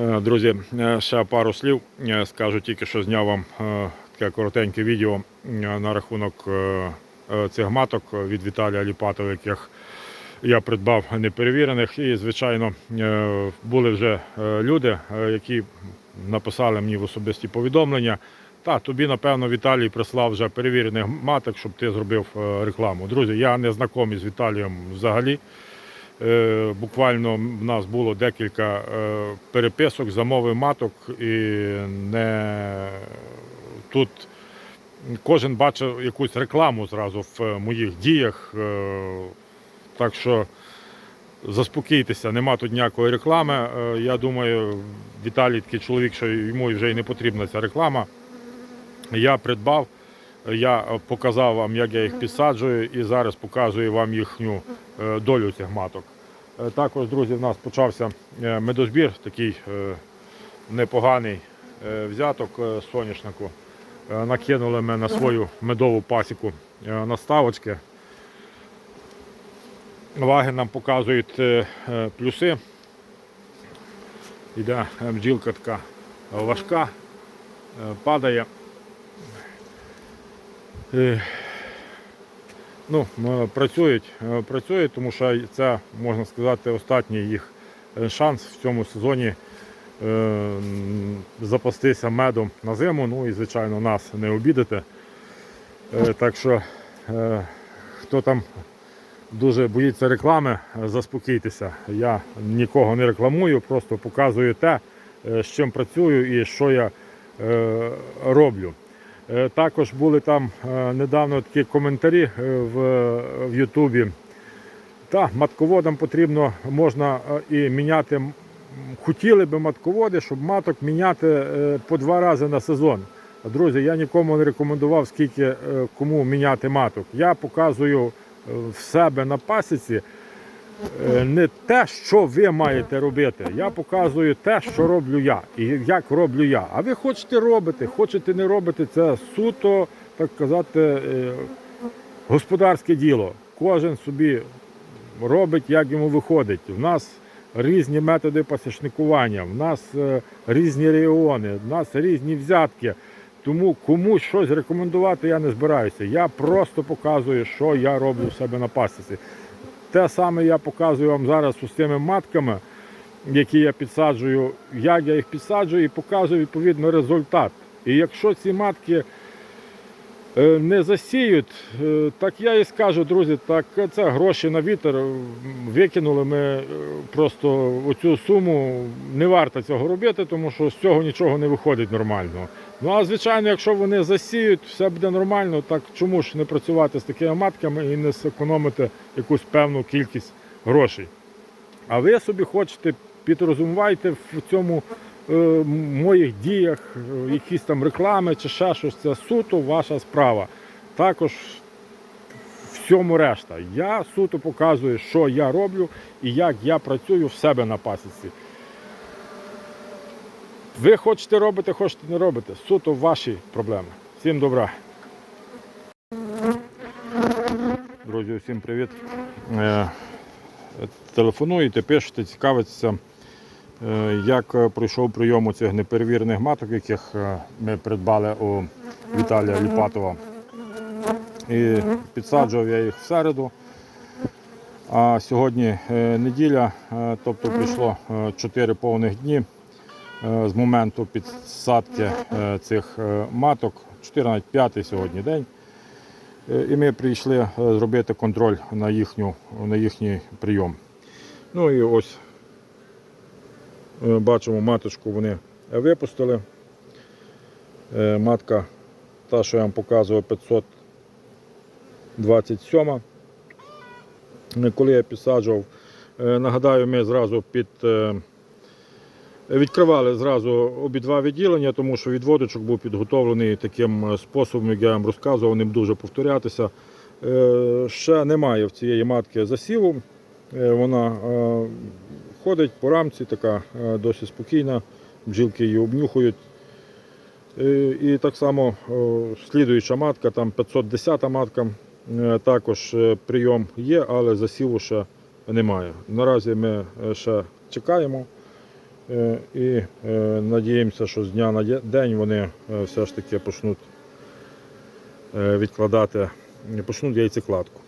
Е, Друзі, е, ще пару слів. Е, Скажу тільки, що зняв вам таке коротеньке відео на рахунок цих маток від Віталія Ліпатова, яких я придбав неперевірених. І, звичайно, були вже люди, які написали мені в особисті повідомлення. Та тобі, напевно, Віталій прислав вже перевірених маток, щоб ти зробив рекламу. Друзі, я не знайомий з Віталієм взагалі. Е, Буквально в нас було декілька е, переписок, замови маток, і не тут кожен бачив якусь рекламу зразу в е, моїх діях. Так що заспокійтеся, нема тут ніякої реклами. Я думаю, Віталій такий чоловік, що йому вже й не потрібна ця реклама. Я придбав, я показав вам, як я їх підсаджую, і зараз показую вам їхню долю цих маток. Е, Також, друзі, в нас почався е, медозбір, такий е, непоганий е, взяток е, соняшнику. Е, Накинули ми на свою медову пасіку е, наставочки. Ваги нам показують е, е, плюси. Іде е, бджілка така важка, е, падає. Е, Ну, працюють, е, працюють, тому що це, можна сказати, останній їх е, шанс в цьому сезоні е, запастися медом на зиму, ну і, звичайно, нас не обідати. Е, Так що, е, хто там дуже боїться реклами, е, заспокійтеся. Я нікого не рекламую, просто показую те, е, з чим працюю і що я е, роблю. Е, Також були там е, недавно такі коментарі е, в, Ютубі. Та, матководам потрібно, можна і міняти, хотіли би матководи, щоб маток міняти по два рази на сезон. Друзі, я нікому не рекомендував, скільки кому міняти маток. Я показую в себе на пасіці не те, що ви маєте робити. Я показую те, що роблю я і як роблю я. А ви хочете робити, хочете не робити, це суто, так казати, е, господарське діло. Кожен собі робить, як йому виходить. У нас різні методи пасічникування, в нас е, різні регіони, в нас різні взятки. Тому комусь щось рекомендувати я не збираюся. Я просто показую, що я роблю в себе на пасіці. Те саме я показую вам зараз з тими матками, які я підсаджую, як я їх підсаджую і показую відповідно результат. І якщо ці матки не засіють, е, так я і скажу, друзі, так це гроші на вітер. Викинули ми е, просто оцю суму. Не варто цього робити, тому що з цього нічого не виходить нормально. Ну а звичайно, якщо вони засіють, все буде нормально, так чому ж не працювати з такими матками і не зекономити якусь певну кількість грошей. А ви собі хочете підрозумівайте в цьому е, моїх діях, е, якісь там реклами чи ще щось, це суто ваша справа. Також всьому решта. Я суто показую, що я роблю і як я працюю в себе на пасіці. Ви хочете робити, хочете не робити. Суто ваші проблеми. Всім добра. Друзі, всім привіт. Е, Телефонуєте, пишете, цікавитеся, е, як е, пройшов прийом у цих неперевірених маток, яких е, ми придбали у Віталія Ліпатова. І підсаджував я їх в середу. А сьогодні е, неділя, е, тобто прийшло 4 повних дні е, з моменту підсадки е, цих е, маток. 14 5 сьогодні день. Е, І ми прийшли е, зробити контроль на, їхню, на їхній прийом. Ну і ось е, бачимо маточку вони випустили. Е, Матка, та, що я вам показував, 527. Е, Коли я підсаджував, е, нагадаю, ми зразу під. е, Відкривали зразу обидва відділення, тому що відводочок був підготовлений таким е, способом, як я вам розказував, ним дуже повторятися. Е, Ще немає в цієї матки засіву. Е, Вона е, ходить по рамці, така е, досить спокійна, бджілки її обнюхують. Е, І так само е, слідуюча матка, там 510 матка, також прийом є, але засіву ще немає. Наразі ми ще чекаємо. І надіємося, що з дня на день вони все ж таки почнуть відкладати, почнуть яйцекладку.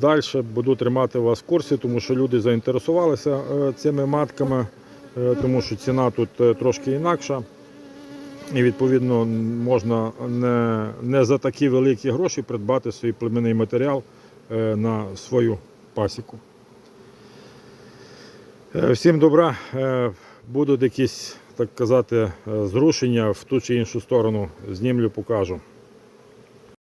Далі буду тримати вас в курсі, тому що люди заінтересувалися е, цими матками, е, тому що ціна тут е, трошки інакша. І відповідно можна не, не за такі великі гроші придбати свій племенний матеріал е, на свою пасіку. Е, Всім добра. Е, Будуть якісь, так казати, е, зрушення в ту чи іншу сторону. Знімлю, покажу.